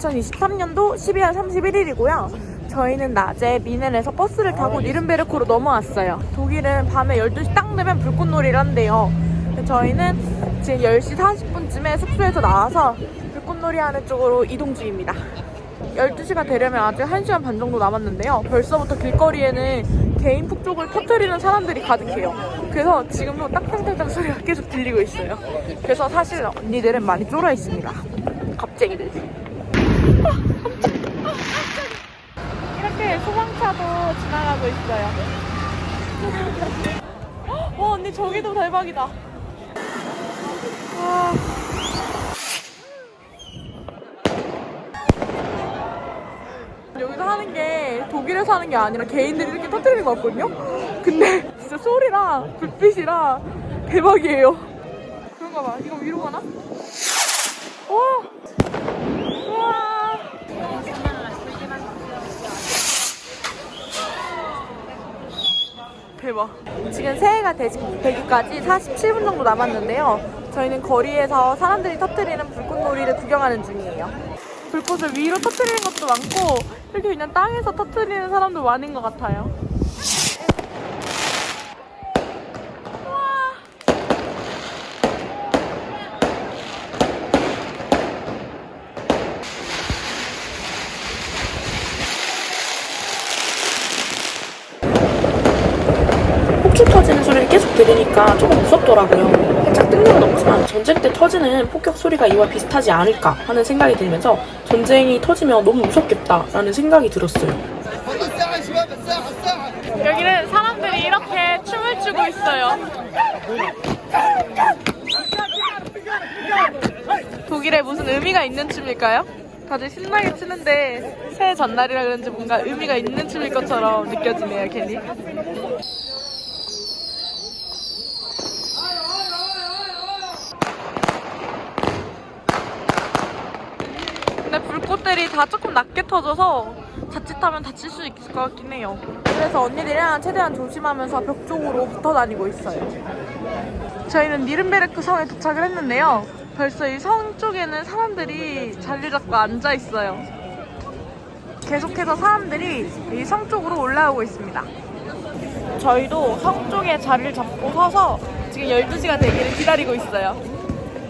2023년도 12월 31일이고요. 저희는 낮에 미넨에서 버스를 타고 니른베르크로 넘어왔어요. 독일은 밤에 12시 딱 되면 불꽃놀이를 한대요. 저희는 지금 10시 40분쯤에 숙소에서 나와서 불꽃놀이 하는 쪽으로 이동 중입니다. 12시가 되려면 아직 1시간 반 정도 남았는데요. 벌써부터 길거리에는 개인 폭죽을 터뜨리는 사람들이 가득해요. 그래서 지금도 땅땅땅땅 소리가 계속 들리고 있어요. 그래서 사실 언니들은 많이 쫄아 있습니다. 겁쟁이들. 소방차도 지나가고 있어요. 와 언니 저기도 대박이다. 와. 여기서 하는 게 독일에서 하는 게 아니라 개인들이 이렇게 터뜨리는 거 같거든요? 근데 진짜 소리랑 불빛이랑 대박이에요. 그런가 봐. 이거 위로 가나? 와! 우와! 대박. 지금 새해가 되기, 되기까지 47분 정도 남았는데요. 저희는 거리에서 사람들이 터뜨리는 불꽃놀이를 구경하는 중이에요. 불꽃을 위로 터뜨리는 것도 많고 이렇게 그냥 땅에서 터뜨리는 사람도 많은 것 같아요. 우와. 폭죽 터지는 소리를 들으니까 조금 무섭더라고요. 살짝 뜬금은 없지만 전쟁 때 터지는 폭격 소리가 이와 비슷하지 않을까 하는 생각이 들면서 전쟁이 터지면 너무 무섭겠다라는 생각이 들었어요. 여기는 사람들이 이렇게 춤을 추고 있어요. 독일에 무슨 의미가 있는 춤일까요? 다들 신나게 추는데 새해 전날이라 그런지 뭔가 의미가 있는 춤일 것처럼 느껴지네요, 괜히. 근데 불꽃들이 다 조금 낮게 터져서 자칫하면 다칠 수 있을 것 같긴 해요. 그래서 언니들이랑 최대한 조심하면서 벽 쪽으로 붙어 다니고 있어요. 저희는 니른베르크 성에 도착을 했는데요. 벌써 이 성 쪽에는 사람들이 자리 잡고 앉아 있어요. 계속해서 사람들이 이 성 쪽으로 올라오고 있습니다. 저희도 성 쪽에 자리를 잡고 서서 지금 12시가 되기를 기다리고 있어요.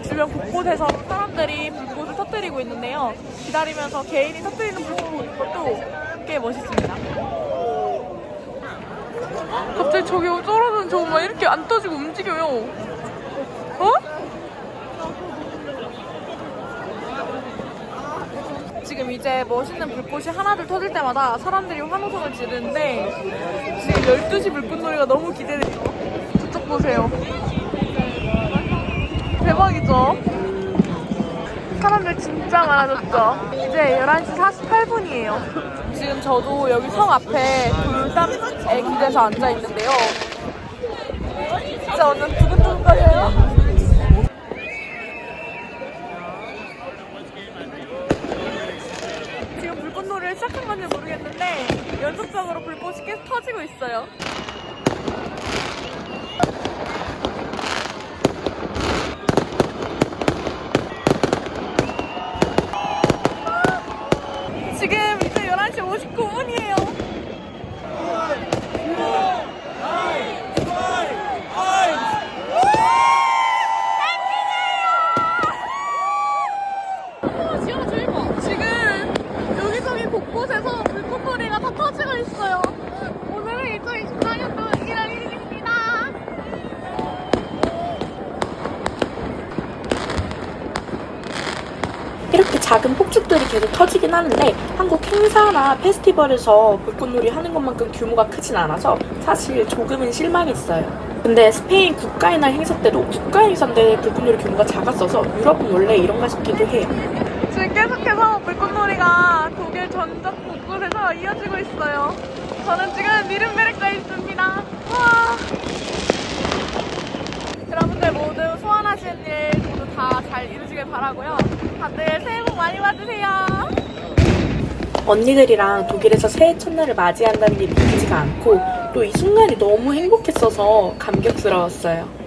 주변 곳곳에서 사람들이 불꽃 을 터뜨리고 있는데요. 기다리면서 개인이 터뜨리는 불꽃을 보는 것도 꽤 멋있습니다. 갑자기 저기 쫄아는 저거 막 이렇게 안 떠지고 움직여요. 어? 지금 이제 멋있는 불꽃이 하나둘 터질 때마다 사람들이 환호성을 지르는데 지금 12시 불꽃놀이가 너무 기대돼요. 저쪽 보세요. 대박이죠? 사람들 진짜 많아졌죠? 이제 11시 48분이에요. 지금 저도 여기 성 앞에 돌담에 기대서 앉아 있는데요. 진짜 완전 두근두근거려요. 지금 불꽃놀이를 시작한 건지 모르겠는데 연속적으로 불꽃이 계속 터지고 있어요. 지금 이제 11시 59분이에요. 지금 여기저기 곳곳에서 터지고 있어요. 오늘은 2024년도 1월 1일입니다. 이렇게 작은 폭죽들이 계속 터지긴 하는데 한국 행사나 페스티벌에서 불꽃놀이 하는 것만큼 규모가 크진 않아서 사실 조금은 실망했어요. 근데 스페인 국가의 날 행사 때도 국가 행사인데 불꽃놀이 규모가 작았어서 유럽은 원래 이런가 싶기도 해요. 독일 전적 곳곳에서 이어지고 있어요. 저는 지금 니른베르크에 있습니다. 와. 여러분들 모두 소원하시는 일 모두 다 잘 이루시길 바라고요. 다들 새해 복 많이 받으세요. 언니들이랑 독일에서 새해 첫날을 맞이한다는 게 믿기지가 않고 또 이 순간이 너무 행복했어서 감격스러웠어요.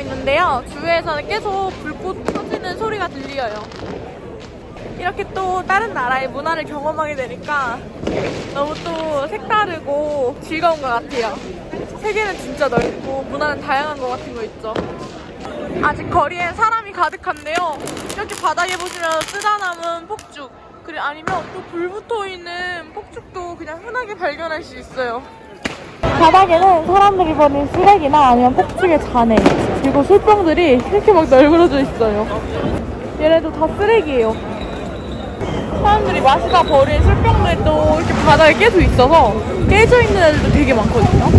있는데요. 주위에서는 계속 불꽃 터지는 소리가 들려요. 이렇게 또 다른 나라의 문화를 경험하게 되니까 너무 또 색다르고 즐거운 것 같아요. 세계는 진짜 넓고 문화는 다양한 것 같은 거 있죠. 아직 거리엔 사람이 가득한데요. 이렇게 바닥에 보시면 쓰다 남은 폭죽, 그리고 아니면 또 불 붙어 있는 폭죽도 그냥 흔하게 발견할 수 있어요. 바닥에는 사람들이 버린 쓰레기나 아니면 폭죽의 잔해, 그리고 술병들이 이렇게 막 널브러져 있어요. 얘네도 다 쓰레기예요. 사람들이 마시다 버린 술병들도 이렇게 바닥에 계속 있어서 깨져 있는 애들도 되게 많거든요.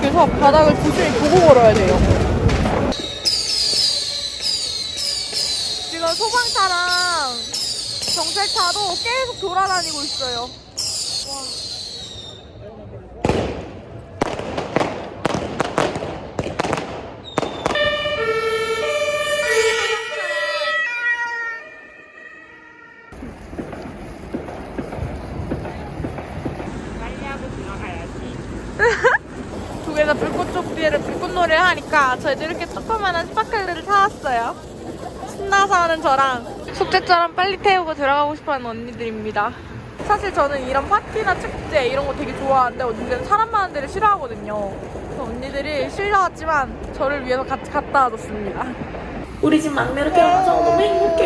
그래서 바닥을 조심히 보고 걸어야 돼요. 지금 소방차랑 경찰차도 계속 돌아다니고 있어요. 북에서 불꽃 쪽지를 불꽃놀이를 하니까 저희도 이렇게 조그만한 스파클러를 사왔어요. 신나서 하는 저랑 숙제처럼 빨리 태우고 들어가고 싶어하는 언니들입니다. 사실 저는 이런 파티나 축제 이런 거 되게 좋아하는데 언니들은 사람 많은 데를 싫어하거든요. 그래서 언니들이 싫어하지만 저를 위해서 같이 갔다 와줬습니다. 우리 집 막내로 결혼해서 너무 행복해